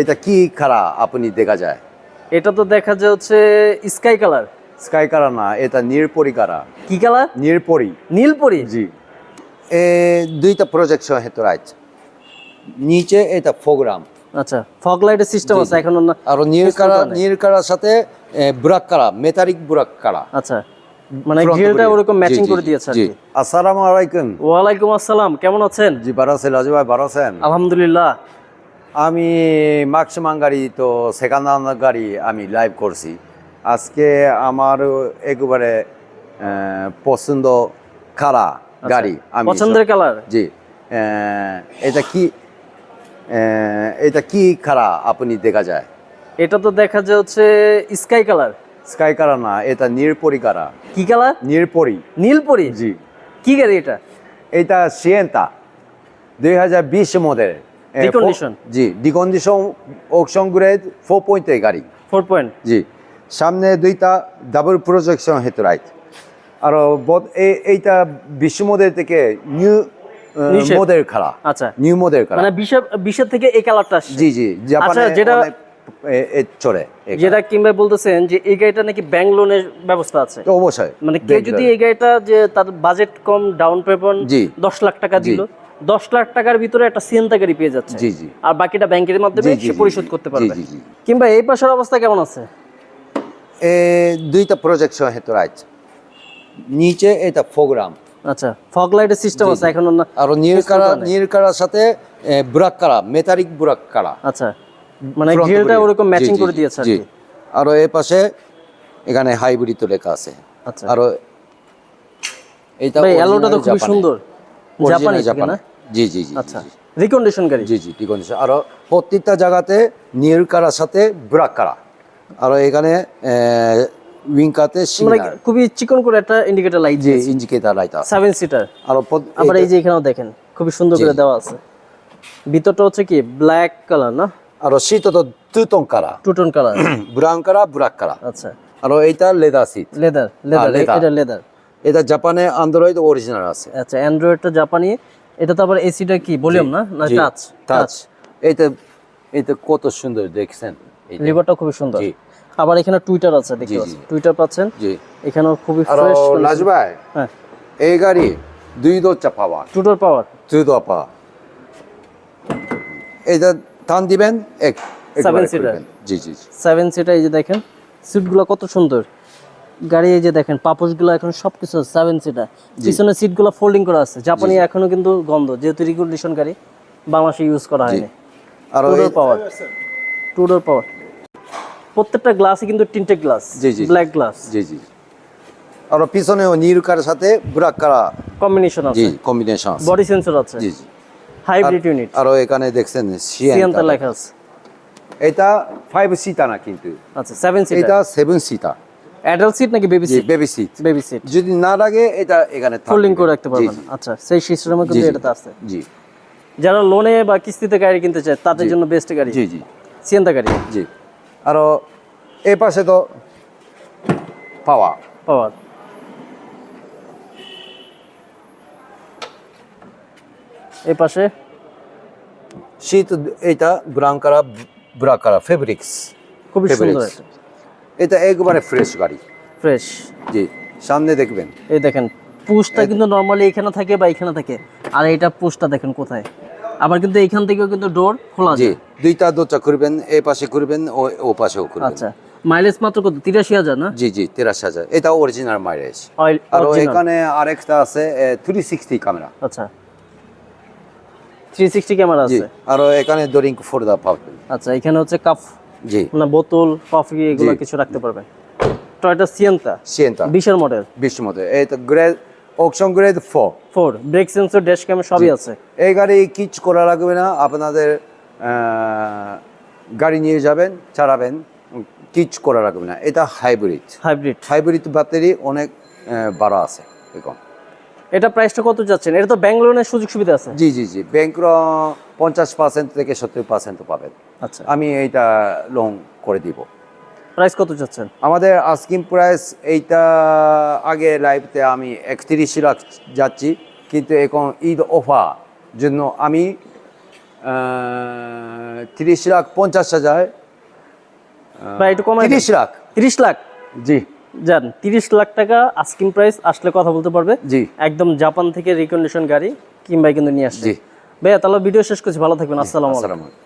এটা কি কারা আপনি দেখা যায়? এটা তো দেখা যায় হচ্ছে স্কাই কালার। স্কাই কারা না এটা নীরপরি কারা? কি কালার? নীরপরি নীলপরি? জি। এ দুইটা প্রজেকশন হেতু রাইট নিচে এটা প্রোগ্রাম আচ্ছা ফগ লাইটের সিস্টেম আছে এখন আর নীল কারা নীল কারার সাথে বুরাক কারা মেটালিক বুরাক কারা। আচ্ছা মানে গ্রিলটা। ওরকম ম্যাচিং করে দিয়েছে জি। আসসালামু আলাইকুম। ওয়ালাইকুম আসসালাম কেমন আছেন? জি ভালো আছেন রাজু ভাই ভালো আছেন? আলহামদুলিল্লাহ। আমি ম্যাক্সিমাম গাড়ি তো সেকেন্ড হ্যান্ড গাড়ি আমি লাইভ করছি। আজকে আমার একবারে পছন্দ কারা গাড়ি আমি আচ্ছা। পছন্দের কালার? জি। এটা কি এটা কি কারা আপনি দেখা যায়? এটা তো দেখা যায় হচ্ছে স্কাই কালার। স্কাই কালার না এটা নীরপরি কারা কি কালার? নীরপরি নীলপরি? জি। কি গাড়ি এটা? এটা সিয়েন্তা দুই হাজার বিশ মডেল Decondition? জি decondition auction grade four point গাড়ি। ফোর পয়েন্ট জি সামনে দুইটা ডাবল প্রজেকশন হেতু রাইট আর এইটা বিশ্ব মডেল থেকে নিউ? মডেল খারা আচ্ছা। নিউ মডেল খারা মানে বিশের বিশের থেকে এই কালারটা আসছে। জি জি জাপানে আচ্ছা, যেটা- চলে যেটা কিংবা বলতেছেন যে এই গাড়িটা নাকি ব্যাংক লোনের ব্যবস্থা আছে। তো অবশ্যই মানে কেউ যদি এই গাড়িটা যে তার বাজেট কম ডাউন পেমেন্ট জি। দশ লাখ টাকা দিল দশ লাখ টাকার ভিতরে একটা সিএনতা গাড়ি পেয়ে যাচ্ছে। জি জি। আর বাকিটা ব্যাংকের মাধ্যমে সে পরিশোধ করতে পারবে। জি, জি। কিংবা এই পাশের অবস্থা কেমন আছে? এ দুইটা প্রজেকশন হেতু রাইট। নিচে এটা প্রোগ্রাম আচ্ছা ফগ লাইটের সিস্টেম আছে এখন না আর নীল System কারা করা নাই। নীল কারার সাথে বুরাক কারা মেটালিক বুরাক আচ্ছা মানে গ্রিলটা ওরকম ম্যাচিং করে দিয়েছে আর জি। আর এই পাশে এখানে হাইব্রিড লেখা আছে। আচ্ছা। আর এইটা ভাই অ্যালোটা তো খুবই সুন্দর। জাপানি জাপানি। জি জি জি আচ্ছা রিকন্ডিশন গাড়ি জি জি আছে আর প্রত্যেকটা জায়গাতে কারার সাথে ব্রাক কারা আর এখানে উইংকাতে খুবই চিকন করে একটা ইন্ডিকেটর লাইট যে ইন্ডিকেটর লাইট সেভেন সিটার আর আবার এই যে এখানেও দেখেন খুবই সুন্দর করে দেওয়া আছে ভিতরটা হচ্ছে কি ব্ল্যাক কালার না আর শীত তো দুতন কারা টু টোন কালার ব্রাউন কারা ব্রাক কারা আচ্ছা আর এইটা লেদার সিট লেদার লেদার এটা লেদার এটা জাপানে অ্যান্ড্রয়েড অরিজিনাল আছে। আচ্ছা অ্যান্ড্রয়েডটা জাপানি। এটা তো আবার এসিটা কি ভলিউম না? না টাচ টাচ এইটা এটা কত সুন্দর দেখছেন। লিভারটা খুবই সুন্দর। জি। আবার এখানে টুইটার আছে দেখতে পাচ্ছেন। টুইটার পাচ্ছেন। জি। এখানেও খুবই ফ্রেশ লাজ ভাই হ্যাঁ। এই গাড়ি দুই দরজা পাওয়া। টুটোর পাওয়ার দুই দরজা পাওয়া এটা টান দিবেন এক সেভেন সিটার জি জি। সেভেন সিটার এই যে দেখেন সিটগুলো কত সুন্দর। গাড়ি এই যে দেখেন পাপোশগুলো এখন সবকিছু সেভেন সিটার পিছনে সিটগুলো ফোল্ডিং করা আছে। জাপানি এখনও কিন্তু গন্ধ যেহেতু রিকন্ডিশন গাড়ি বাংলাদেশে ইউজ করা হয়নি। আর টুডোর পাওয়ার টুডোর পাওয়ার প্রত্যেকটা গ্লাসই কিন্তু তিনটে গ্লাস জি, জি, জি। ব্ল্যাক গ্লাস জি জি আর পিছনেও নীল কার সাথে ব্রাক কারা কম্বিনেশন জি আছে কম্বিনেশন আছে। বডি সেন্সর আছে। জি জি। হাইব্রিড ইউনিট আর এখানে দেখছেন সিয়ান্তা লেখা আছে। এটা ফাইভ সিটা না কিন্তু? আচ্ছা সেভেন সিটার এটা সেভেন সিটা অ্যাডাল্ট সিট নাকি baby seat baby seat baby seat যদি না লাগে এটা এখানে। ফোল্ডিং করে রাখতে পারবেন। আচ্ছা সেই সিস্টেমে কিন্তু এটাতে আছে। জি। যারা লোনে বা কিস্তিতে গাড়ি কিনতে চায় তাদের জন্য বেস্ট গাড়ি। জি জি। সিয়ান্তা গাড়ি। জি। আর এই পাশে তো পাওয়া। পাওয়ার এই পাশে? শীত এটা ব্রাউন কারা ব্রাক কারা ফেব্রিক্স খুবই সুন্দর। এটা একবারে ফ্রেশ গাড়ি। ফ্রেশ জি সামনে দেখবেন। এই দেখেন পুশটা কিন্তু নর্মালি এখানে থাকে বা এখানে থাকে। আর এটা পুশটা দেখেন কোথায়। আবার কিন্তু এইখান থেকেও কিন্তু ডোর খোলা জি দুইটা দরজা করবেন এই পাশে করবেন ও ও পাশেও করবেন আচ্ছা মাইলেজ মাত্র কত? তিরাশি হাজার না? জি জি তেরাশি হাজার। এটা অরিজিনাল মাইলেজ আর এখানে আরেকটা আছে থ্রি সিক্সটি ক্যামেরা আচ্ছা। থ্রি সিক্সটি ক্যামেরা আছে। আর এখানে ডোরিং ফোরদা পাবেন আচ্ছা এখানে হচ্ছে কাপ জি। মানে বোতল কফি এগুলো কিছু রাখতে পারবেন। টয়টা সিয়েন্তা সিয়েন্তা বিশের মডেল বিশ মধ্যে এই তো grade auction grade four four brake sensor dash cam সবই আছে। এই গাড়ি কিচ করা লাগবে না আপনাদের গাড়ি নিয়ে যাবেন চালাবেন কিচ করা লাগবে না। এটা হাইব্রিড হাইব্রিড হাইব্রিড ব্যাটারি অনেক বড় আছে এখন এটা প্রাইসটা কত যাচ্ছেন? এটা তো ব্যাঙ্গালোরের সুযোগ সুবিধা আছে। জি জি জি। ব্যাংকর পঞ্চাশ পার্সেন্ট থেকে সত্তর পার্সেন্ট পাবেন। আচ্ছা। আমি এইটা লোন করে দিব। প্রাইস কত যাচ্ছেন? আমাদের আস্কিং প্রাইস এইটা আগে লাইভতে আমি একত্রিশ লাখ যাচ্ছি কিন্তু এখন ঈদ অফার জন্য আমি তিরিশ লাখ পঞ্চাশ হাজার একটু কমাই তিরিশ লাখ। তিরিশ লাখ? জি। যান তিরিশ লাখ টাকা আস্কিং প্রাইস আসলে কথা বলতে পারবে। জি। একদম জাপান থেকে রিকন্ডিশন গাড়ি কিংবা কিন্তু নিয়ে আসছে। ভাইয়া তাহলে ভিডিও শেষ করছি ভালো থাকবেন আসসালামু আলাইকুম।